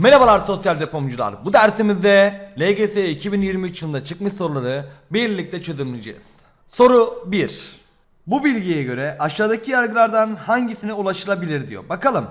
Merhabalar sosyal depomcular. Bu dersimizde LGS 2023 yılında çıkmış soruları birlikte çözümleyeceğiz. Soru 1. Bu bilgiye göre aşağıdaki yargılardan hangisine ulaşılabilir diyor. Bakalım.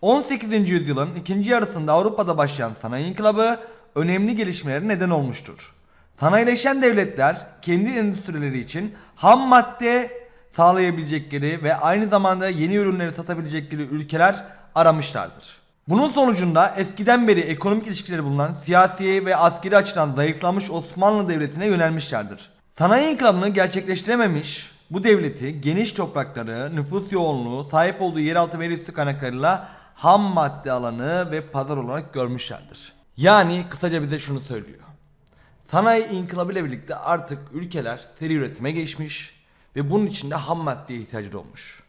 18. yüzyılın ikinci yarısında Avrupa'da başlayan sanayi inkılabı önemli gelişmelere neden olmuştur. Sanayileşen devletler kendi endüstrileri için ham madde sağlayabilecekleri ve aynı zamanda yeni ürünleri satabilecekleri ülkeler aramışlardır. Bunun sonucunda eskiden beri ekonomik ilişkileri bulunan siyasi ve askeri açıdan zayıflamış Osmanlı Devleti'ne yönelmişlerdir. Sanayi inkılabını gerçekleştirememiş bu devleti geniş toprakları, nüfus yoğunluğu, sahip olduğu yeraltı ve üstü kaynaklarıyla ham madde alanı ve pazar olarak görmüşlerdir. Yani kısaca bize şunu söylüyor. Sanayi inkılabı ile birlikte artık ülkeler seri üretime geçmiş ve bunun için de ham maddeye ihtiyacı olmuş.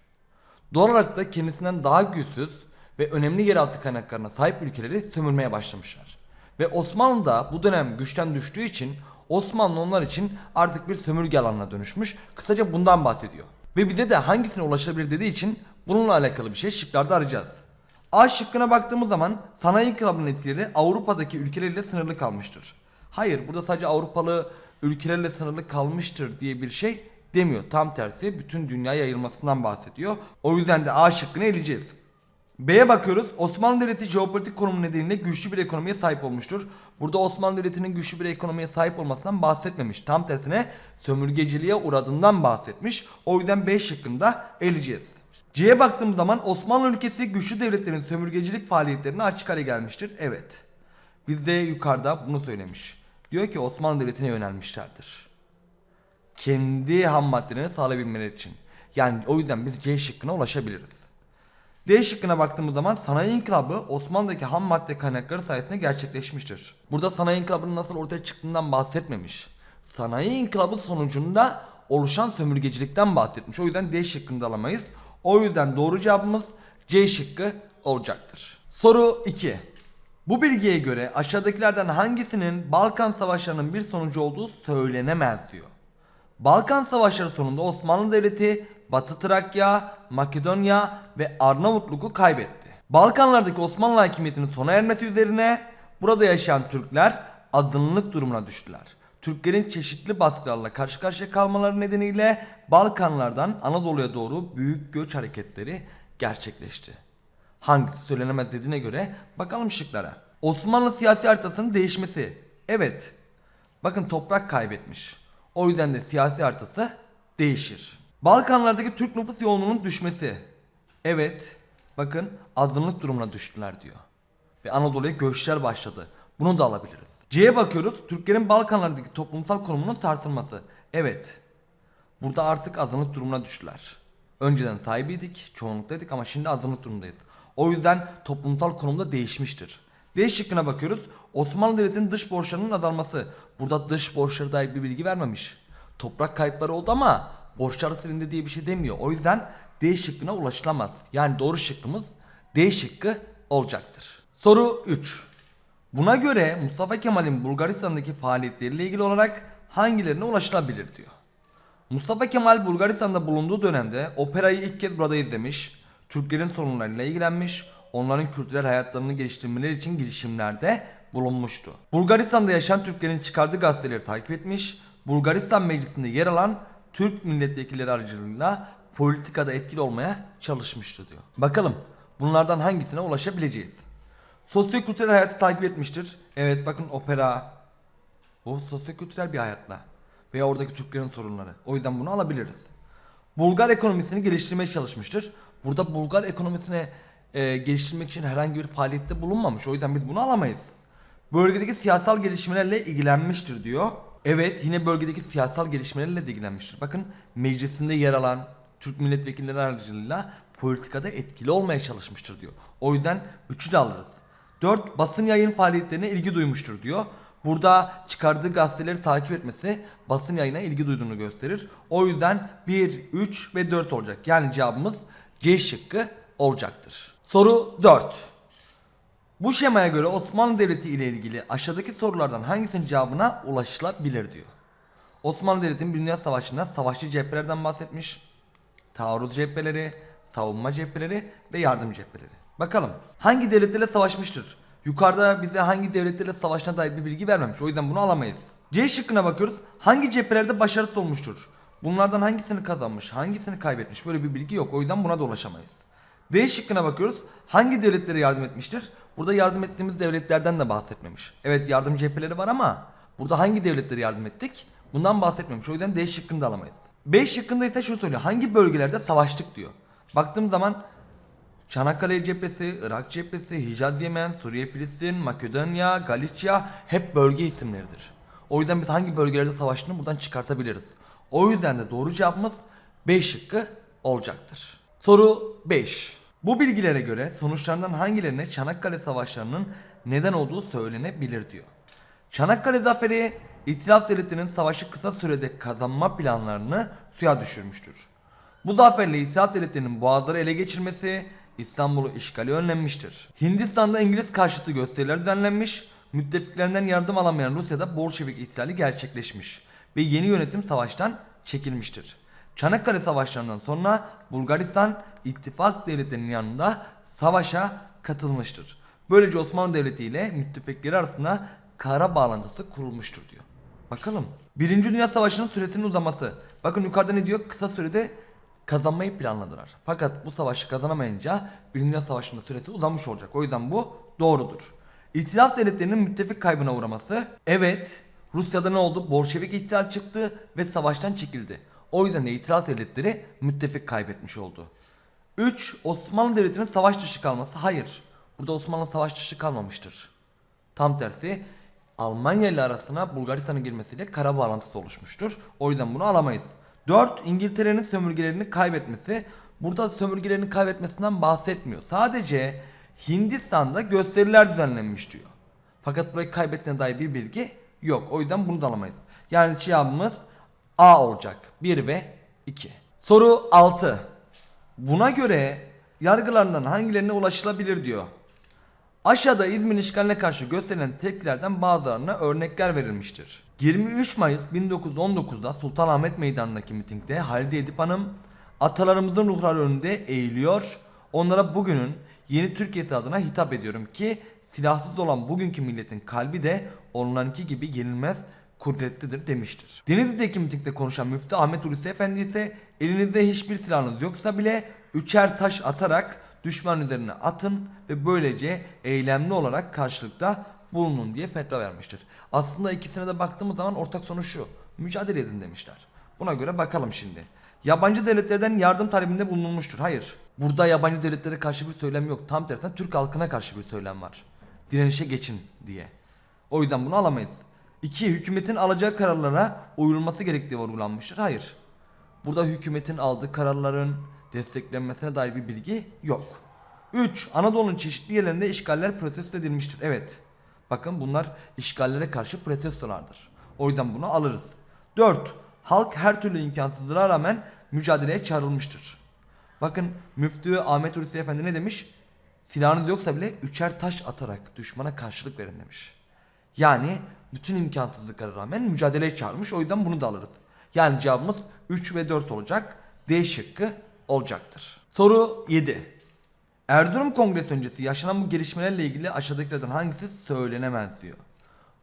Doğal olarak da kendisinden daha güçsüz ve önemli yeraltı kaynaklarına sahip ülkeleri sömürmeye başlamışlar. Ve Osmanlı da bu dönem güçten düştüğü için Osmanlı onlar için artık bir sömürge alanına dönüşmüş. Kısaca bundan bahsediyor. Ve bize de hangisine ulaşabilir dediği için bununla alakalı bir şey şıklarda arayacağız. A şıkkına baktığımız zaman sanayi inkılabının etkileri Avrupa'daki ülkelerle sınırlı kalmıştır. Hayır burada sadece Avrupalı ülkelerle sınırlı kalmıştır diye bir şey demiyor. Tam tersi bütün dünyaya yayılmasından bahsediyor. O yüzden de A şıkkını eleyeceğiz. B'ye bakıyoruz. Osmanlı Devleti jeopolitik konumu nedeniyle güçlü bir ekonomiye sahip olmuştur. Burada Osmanlı Devleti'nin güçlü bir ekonomiye sahip olmasından bahsetmemiş. Tam tersine sömürgeciliğe uğradığından bahsetmiş. O yüzden B şıkkında eleyeceğiz. C'ye baktığımız zaman Osmanlı ülkesi güçlü devletlerin sömürgecilik faaliyetlerine açık hale gelmiştir. Evet. Bizde yukarıda bunu söylemiş. Diyor ki Osmanlı Devleti'ne yönelmişlerdir. Kendi ham maddelerini sağlayabilmeleri için. Yani o yüzden biz C şıkkına ulaşabiliriz. D şıkkına baktığımız zaman sanayi inkılabı Osmanlı'daki ham madde kaynakları sayesinde gerçekleşmiştir. Burada sanayi inkılabının nasıl ortaya çıktığından bahsetmemiş. Sanayi inkılabı sonucunda oluşan sömürgecilikten bahsetmiş. O yüzden D şıkkını da alamayız. O yüzden doğru cevabımız C şıkkı olacaktır. Soru 2. Bu bilgiye göre aşağıdakilerden hangisinin Balkan Savaşları'nın bir sonucu olduğu söylenemez diyor. Balkan Savaşları sonunda Osmanlı Devleti Batı Trakya, Makedonya ve Arnavutluk'u kaybetti. Balkanlardaki Osmanlı hakimiyetinin sona ermesi üzerine burada yaşayan Türkler azınlık durumuna düştüler. Türklerin çeşitli baskılarla karşı karşıya kalmaları nedeniyle Balkanlardan Anadolu'ya doğru büyük göç hareketleri gerçekleşti. Hangisi söylenemez dediğine göre bakalım şıklara. Osmanlı siyasi haritasının değişmesi. Evet. Bakın toprak kaybetmiş. O yüzden de siyasi haritası değişir. Balkanlardaki Türk nüfus yoğunluğunun düşmesi. Evet. Bakın azınlık durumuna düştüler diyor. Ve Anadolu'ya göçler başladı. Bunu da alabiliriz. C'ye bakıyoruz. Türklerin Balkanlardaki toplumsal konumunun sarsılması. Evet. Burada artık azınlık durumuna düştüler. Önceden sahibiydik, çoğunluktaydık ama şimdi azınlık durumdayız. O yüzden toplumsal konumda değişmiştir. D şıkkına bakıyoruz. Osmanlı Devleti'nin dış borçlarının azalması. Burada dış borçlara dair bir bilgi vermemiş. Toprak kayıpları oldu ama borçlar silindi diye bir şey demiyor. O yüzden D şıkkına ulaşılamaz. Yani doğru şıkkımız D şıkkı olacaktır. Soru 3. Buna göre Mustafa Kemal'in Bulgaristan'daki faaliyetleriyle ilgili olarak hangilerine ulaşılabilir diyor. Mustafa Kemal Bulgaristan'da bulunduğu dönemde operayı ilk kez burada izlemiş, Türklerin sorunlarıyla ilgilenmiş, onların kültürel hayatlarını geliştirmeleri için girişimlerde bulunmuştu. Bulgaristan'da yaşayan Türklerin çıkardığı gazeteleri takip etmiş, Bulgaristan Meclisi'nde yer alan Türk milletvekilleri aracılığıyla politikada etkili olmaya çalışmıştı diyor. Bakalım bunlardan hangisine ulaşabileceğiz? Sosyokültürel hayatı takip etmiştir. Evet bakın opera, bu sosyokültürel bir hayatla veya oradaki Türklerin sorunları. O yüzden bunu alabiliriz. Bulgar ekonomisini geliştirmeye çalışmıştır. Burada Bulgar ekonomisine e, geliştirmek için herhangi bir faaliyette bulunmamış. O yüzden biz bunu alamayız. Bölgedeki siyasal gelişmelerle ilgilenmiştir diyor. Evet yine bölgedeki siyasal gelişmelerle de ilgilenmiştir. Bakın meclisinde yer alan Türk milletvekilleri aracılığıyla politikada etkili olmaya çalışmıştır diyor. O yüzden 3'ü de alırız. 4. Basın yayın faaliyetlerine ilgi duymuştur diyor. Burada çıkardığı gazeteleri takip etmesi basın yayına ilgi duyduğunu gösterir. O yüzden 1, 3 ve 4 olacak. Yani cevabımız C şıkkı olacaktır. Soru 4. Bu şemaya göre Osmanlı Devleti ile ilgili aşağıdaki sorulardan hangisinin cevabına ulaşılabilir diyor. Osmanlı Devleti'nin Dünya Savaşı'nda savaşçı cephelerden bahsetmiş. Taarruz cepheleri, savunma cepheleri ve yardım cepheleri. Bakalım hangi devletlerle savaşmıştır? Yukarıda bize hangi devletlerle savaşına dair bir bilgi vermemiş. O yüzden bunu alamayız. C şıkkına bakıyoruz. Hangi cephelerde başarısız olmuştur? Bunlardan hangisini kazanmış, hangisini kaybetmiş? Böyle bir bilgi yok. O yüzden buna da ulaşamayız. D şıkkına bakıyoruz. Hangi devletlere yardım etmiştir? Burada yardım ettiğimiz devletlerden de bahsetmemiş. Evet yardım cepheleri var ama burada hangi devletlere yardım ettik? Bundan bahsetmemiş. O yüzden D şıkkını da alamayız. B şıkkında ise şu söylüyor. Hangi bölgelerde savaştık diyor. Baktığım zaman Çanakkale cephesi, Irak cephesi, Hicaz Yemen, Suriye Filistin, Makedonya, Galicia hep bölge isimleridir. O yüzden biz hangi bölgelerde savaştığını buradan çıkartabiliriz. O yüzden de doğru cevabımız B şıkkı olacaktır. Soru 5. Bu bilgilere göre sonuçlarından hangilerine Çanakkale Savaşları'nın neden olduğu söylenebilir diyor. Çanakkale Zaferi İtilaf Devleti'nin savaşı kısa sürede kazanma planlarını suya düşürmüştür. Bu zaferle İtilaf Devleti'nin boğazları ele geçirmesi İstanbul'u işgali önlenmiştir. Hindistan'da İngiliz karşıtı gösteriler düzenlenmiş, müttefiklerinden yardım alamayan Rusya'da Bolşevik ihtilali gerçekleşmiş ve yeni yönetim savaştan çekilmiştir. Çanakkale Savaşlarından sonra Bulgaristan ittifak devletlerinin yanında savaşa katılmıştır. Böylece Osmanlı Devleti ile müttefikleri arasında kara bağlantısı kurulmuştur diyor. Bakalım. Birinci Dünya Savaşı'nın süresinin uzaması. Bakın yukarıda ne diyor? Kısa sürede kazanmayı planladılar. Fakat bu savaşı kazanamayınca Birinci Dünya Savaşı'nın süresi uzamış olacak. O yüzden bu doğrudur. İtilaf devletlerinin müttefik kaybına uğraması. Evet. Rusya'da ne oldu? Bolşevik ihtilal çıktı ve savaştan çekildi. O yüzden de itilaf devletleri müttefik kaybetmiş oldu. 3. Osmanlı Devleti'nin savaş dışı kalması. Hayır. Burada Osmanlı savaş dışı kalmamıştır. Tam tersi Almanya ile arasına Bulgaristan'ın girmesiyle kara bağlantısı oluşmuştur. O yüzden bunu alamayız. 4. İngiltere'nin sömürgelerini kaybetmesi. Burada sömürgelerini kaybetmesinden bahsetmiyor. Sadece Hindistan'da gösteriler düzenlenmiş diyor. Fakat burayı kaybettiğine dair bir bilgi yok. O yüzden bunu da alamayız. Yani cevabımız A olacak. 1 ve 2. Soru 6. Buna göre yargılarından hangilerine ulaşılabilir diyor. Aşağıda İzmir işgaline karşı gösterilen tepkilerden bazılarına örnekler verilmiştir. 23 Mayıs 1919'da Sultanahmet Meydanı'ndaki mitingde Halide Edip Hanım atalarımızın ruhları önünde eğiliyor. Onlara bugünün yeni Türkiye'si adına hitap ediyorum ki silahsız olan bugünkü milletin kalbi de onlarınki gibi yenilmez kudretlidir demiştir. Denizli'deki mitingde konuşan Müftü Ahmet Hulusi Efendi ise elinizde hiçbir silahınız yoksa bile üçer taş atarak düşman üzerine atın ve böylece eylemli olarak karşılıkta bulunun diye fetva vermiştir. Aslında ikisine de baktığımız zaman ortak sonuç şu. Mücadele edin demişler. Buna göre bakalım şimdi. Yabancı devletlerden yardım talebinde bulunulmuştur. Hayır. Burada yabancı devletlere karşı bir söylem yok. Tam tersine Türk halkına karşı bir söylem var. Direnişe geçin diye. O yüzden bunu alamayız. 2. Hükümetin alacağı kararlara uyulması gerektiği vurgulanmıştır. Hayır. Burada hükümetin aldığı kararların desteklenmesine dair bir bilgi yok. 3. Anadolu'nun çeşitli yerlerinde işgaller protesto edilmiştir. Evet. Bakın bunlar işgallere karşı protestolardır. O yüzden bunu alırız. 4. Halk her türlü imkansızlığa rağmen mücadeleye çağrılmıştır. Bakın müftü Ahmet Hulusi Efendi ne demiş? Silahınız yoksa bile üçer taş atarak düşmana karşılık verin demiş. Yani bütün imkansızlıklara rağmen mücadeleye çağırmış. O yüzden bunu da alırız. Yani cevabımız 3 ve 4 olacak. D şıkkı olacaktır. Soru 7. Erzurum Kongresi öncesi yaşanan bu gelişmelerle ilgili aşağıdakilerden hangisi söylenemez diyor.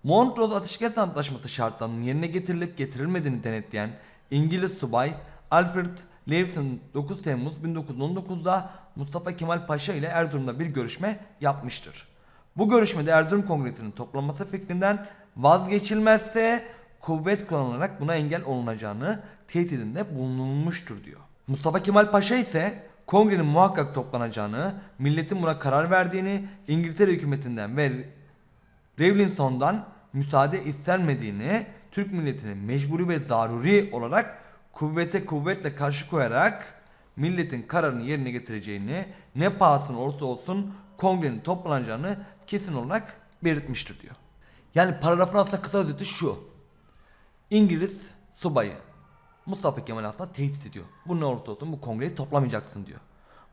Montrose Ateşkes Antlaşması şartlarının yerine getirilip getirilmediğini denetleyen İngiliz subay Alfred Lewison 9 Temmuz 1919'da Mustafa Kemal Paşa ile Erzurum'da bir görüşme yapmıştır. Bu görüşmede Erzurum Kongresi'nin toplanması fikrinden vazgeçilmezse kuvvet kullanılarak buna engel olunacağını tehdidinde bulunulmuştur diyor. Mustafa Kemal Paşa ise kongrenin muhakkak toplanacağını, milletin buna karar verdiğini, İngiltere hükümetinden ve Revlinson'dan müsaade istenmediğini, Türk milletinin mecburi ve zaruri olarak kuvvete kuvvetle karşı koyarak milletin kararını yerine getireceğini, ne pahasına olursa olsun kongrenin toplanacağını kesin olarak belirtmiştir diyor. Yani paragrafın aslında kısa özeti şu. İngiliz subayı Mustafa Kemal aslında tehdit ediyor. Bu ne olursa olsun bu kongreyi toplamayacaksın diyor.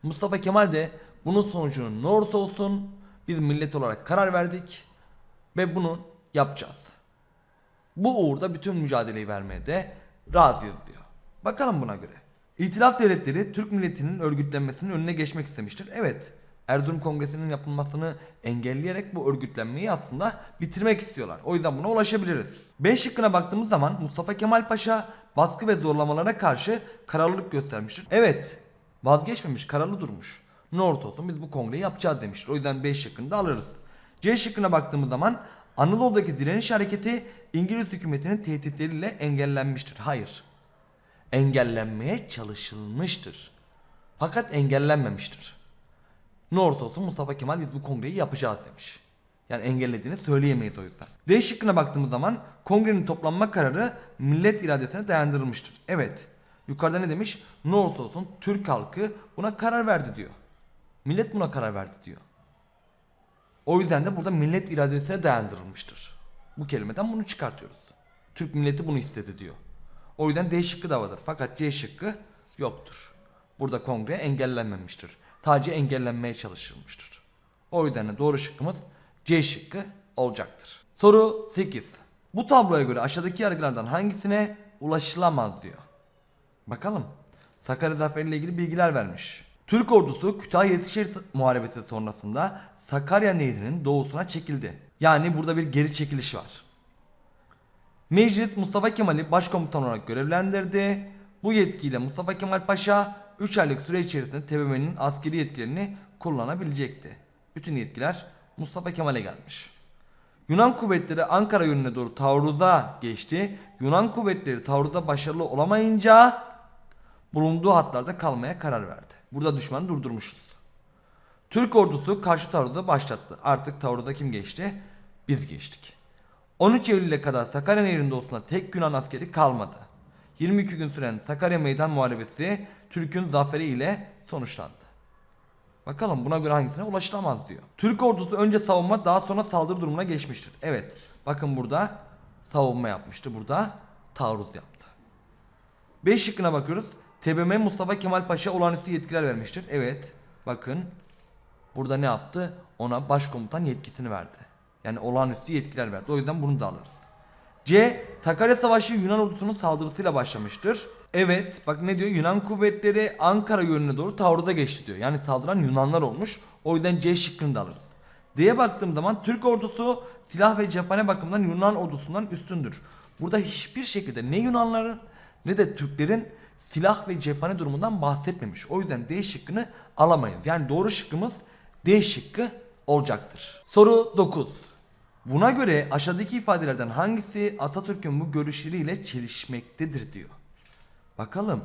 Mustafa Kemal de bunun sonucunu ne olursa olsun biz millet olarak karar verdik ve bunu yapacağız. Bu uğurda bütün mücadeleyi vermeye de razıyız diyor. Bakalım buna göre. İtilaf devletleri Türk milletinin örgütlenmesinin önüne geçmek istemiştir. Evet. Erzurum Kongresi'nin yapılmasını engelleyerek bu örgütlenmeyi aslında bitirmek istiyorlar. O yüzden buna ulaşabiliriz. B şıkkına baktığımız zaman Mustafa Kemal Paşa baskı ve zorlamalara karşı kararlılık göstermiştir. Evet vazgeçmemiş kararlı durmuş. Ne olursa olsun biz bu kongreyi yapacağız demiştir. O yüzden B şıkkını da alırız. C şıkkına baktığımız zaman Anadolu'daki direniş hareketi İngiliz hükümetinin tehditleriyle engellenmiştir. Hayır. Engellenmeye çalışılmıştır. Fakat engellenmemiştir. Ne olursa olsun Mustafa Kemal biz bu kongreyi yapacağız demiş. Yani engellediğini söyleyemeyiz o yüzden. D şıkkına baktığımız zaman kongrenin toplanma kararı millet iradesine dayandırılmıştır. Evet. Yukarıda ne demiş? Ne olursa olsun Türk halkı buna karar verdi diyor. Millet buna karar verdi diyor. O yüzden de burada millet iradesine dayandırılmıştır. Bu kelimeden bunu çıkartıyoruz. Türk milleti bunu istedi diyor. O yüzden D şıkkı da vardır. Fakat C şıkkı yoktur. Burada kongre engellenmemiştir. Sadece engellenmeye çalışılmıştır. O yüzden de doğru şıkkımız C şıkkı olacaktır. Soru 8. Bu tabloya göre aşağıdaki yargılardan hangisine ulaşılamaz diyor. Bakalım. Sakarya Zaferi ile ilgili bilgiler vermiş. Türk ordusu Kütahya Yetişehir Muharebesi sonrasında Sakarya Nehri'nin doğusuna çekildi. Yani burada bir geri çekiliş var. Meclis Mustafa Kemal'i başkomutan olarak görevlendirdi. Bu yetkiyle Mustafa Kemal Paşa 3 aylık süre içerisinde TBMM'nin askeri yetkilerini kullanabilecekti. Bütün yetkiler Mustafa Kemal'e gelmiş. Yunan kuvvetleri Ankara yönüne doğru taarruza geçti. Yunan kuvvetleri taarruza başarılı olamayınca bulunduğu hatlarda kalmaya karar verdi. Burada düşmanı durdurmuşuz. Türk ordusu karşı taarruza başlattı. Artık taarruza kim geçti? Biz geçtik. 13 Eylül'e kadar Sakarya Nehri'nin doğusunda tek Yunan askeri kalmadı. 22 gün süren Sakarya Meydan Muharebesi Türk'ün zaferi ile sonuçlandı. Bakalım buna göre hangisine ulaşılamaz diyor. Türk ordusu önce savunma daha sonra saldırı durumuna geçmiştir. Evet. Bakın burada savunma yapmıştı. Burada taarruz yaptı. 5 şıkkına bakıyoruz. TBMM Mustafa Kemal Paşa olağanüstü yetkiler vermiştir. Evet. Bakın. Burada ne yaptı? Ona başkomutan yetkisini verdi. Yani olağanüstü yetkiler verdi. O yüzden bunu da alırız. C. Sakarya Savaşı Yunan ordusunun saldırısıyla başlamıştır. Evet bak ne diyor Yunan kuvvetleri Ankara yönüne doğru taarruza geçti diyor. Yani saldıran Yunanlar olmuş. O yüzden C şıkkını da alırız. D'ye baktığım zaman Türk ordusu silah ve cephane bakımından Yunan ordusundan üstündür. Burada hiçbir şekilde ne Yunanların ne de Türklerin silah ve cephane durumundan bahsetmemiş. O yüzden D şıkkını alamayız. Yani doğru şıkkımız D şıkkı olacaktır. Soru 9. Buna göre aşağıdaki ifadelerden hangisi Atatürk'ün bu görüşleriyle çelişmektedir diyor. Bakalım.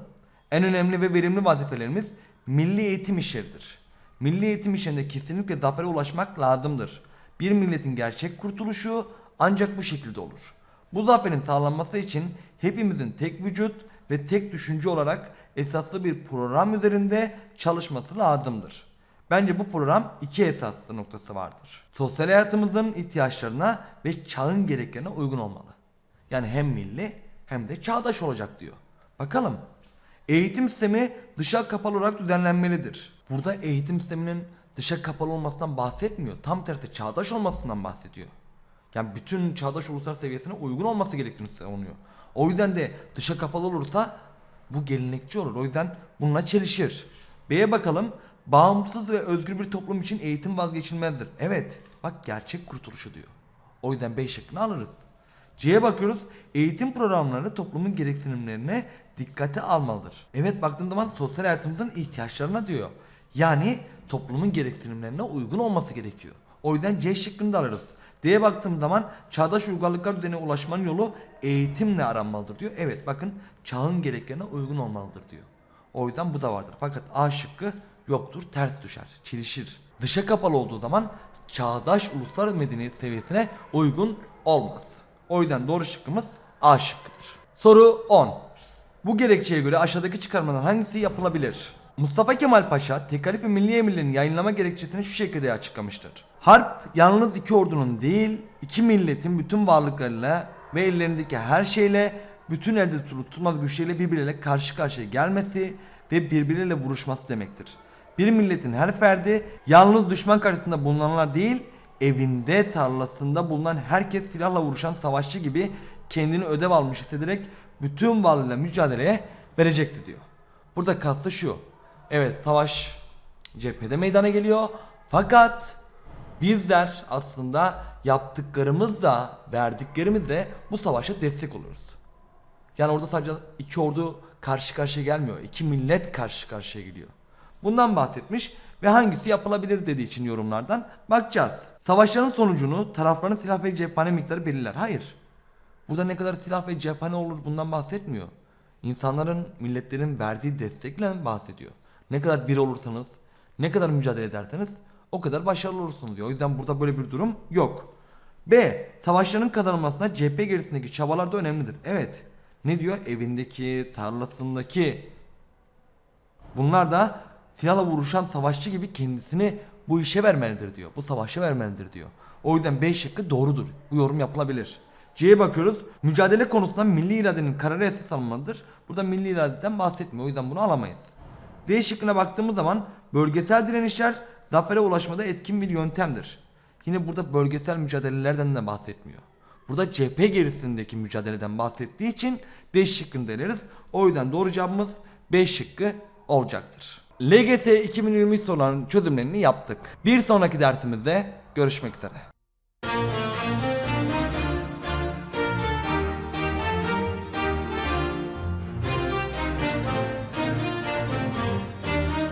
En önemli ve verimli vazifelerimiz milli eğitim işleridir. Milli eğitim işlerinde kesinlikle zafere ulaşmak lazımdır. Bir milletin gerçek kurtuluşu ancak bu şekilde olur. Bu zaferin sağlanması için hepimizin tek vücut ve tek düşünce olarak esaslı bir program üzerinde çalışması lazımdır. Bence bu program iki esaslı noktası vardır. Sosyal hayatımızın ihtiyaçlarına ve çağın gereklerine uygun olmalı. Yani hem milli hem de çağdaş olacak diyor. Bakalım. Eğitim sistemi dışa kapalı olarak düzenlenmelidir. Burada eğitim sisteminin dışa kapalı olmasından bahsetmiyor. Tam tersi çağdaş olmasından bahsediyor. Yani bütün çağdaş uluslar seviyesine uygun olması gerektiğini savunuyor. O yüzden de dışa kapalı olursa bu gelenekçi olur. O yüzden bununla çelişir. B'ye bakalım. Bağımsız ve özgür bir toplum için eğitim vazgeçilmezdir. Evet. Bak gerçek kurtuluşu diyor. O yüzden B şıkkını alırız. C'ye bakıyoruz. Eğitim programları toplumun gereksinimlerine dikkate almalıdır. Evet baktığın zaman sosyal hayatımızın ihtiyaçlarına diyor. Yani toplumun gereksinimlerine uygun olması gerekiyor. O yüzden C şıkkını da alırız. D'ye baktığım zaman çağdaş uygarlıklar düzenine ulaşmanın yolu eğitimle aranmalıdır diyor. Evet bakın çağın gereklerine uygun olmalıdır diyor. O yüzden bu da vardır. Fakat A şıkkı yoktur, ters düşer, çelişir. Dışa kapalı olduğu zaman çağdaş uluslar medeniyet seviyesine uygun olmaz. O yüzden doğru şıkkımız A şıkkıdır. Soru 10. Bu gerekçeye göre aşağıdaki çıkarmadan hangisi yapılabilir? Mustafa Kemal Paşa tekalif ve milli emirlerini yayınlama gerekçesini şu şekilde açıklamıştır. Harp yalnız iki ordunun değil, iki milletin bütün varlıklarıyla ve ellerindeki her şeyle, bütün elde tutulmaz güçleriyle birbirleriyle karşı karşıya gelmesi ve birbirleriyle vuruşması demektir. Bir milletin her ferdi yalnız düşman karşısında bulunanlar değil, evinde, tarlasında bulunan herkes silahla vuruşan savaşçı gibi kendini ödev almış hissederek bütün varlığıyla mücadeleye verecekti diyor. Burada kastı şu. Evet savaş cephede meydana geliyor Fakat bizler aslında yaptıklarımızla, verdiklerimizle bu savaşa destek oluyoruz. Yani orada sadece iki ordu karşı karşıya gelmiyor. iki millet karşı karşıya geliyor. Bundan bahsetmiş ve hangisi yapılabilir dediği için yorumlardan bakacağız. Savaşların sonucunu tarafların silah ve cephane miktarı belirler. Hayır. Burada ne kadar silah ve cephane olur bundan bahsetmiyor. İnsanların, milletlerin verdiği destekle bahsediyor. Ne kadar bir olursanız, ne kadar mücadele ederseniz o kadar başarılı olursunuz diyor. O yüzden burada böyle bir durum yok. B. Savaşların kazanılmasına cephe gerisindeki çabalar da önemlidir. Evet. Ne diyor? Evindeki, tarlasındaki Bunlar da silahla vuruşan savaşçı gibi kendisini bu işe vermelidir diyor. Bu savaşa vermelidir diyor. O yüzden B şıkkı doğrudur. Bu yorum yapılabilir. C'ye bakıyoruz. Mücadele konusunda milli iradenin kararı esas alınmalıdır. Burada milli iradeden bahsetmiyor. O yüzden bunu alamayız. D şıkkına baktığımız zaman bölgesel direnişler zafere ulaşmada etkin bir yöntemdir. Yine burada bölgesel mücadelelerden de bahsetmiyor. Burada cephe gerisindeki mücadeleden bahsettiği için D şıkkını deneriz. O yüzden doğru cevabımız B şıkkı olacaktır. LGS 2023 sorularının çözümlerini yaptık. Bir sonraki dersimizde görüşmek üzere.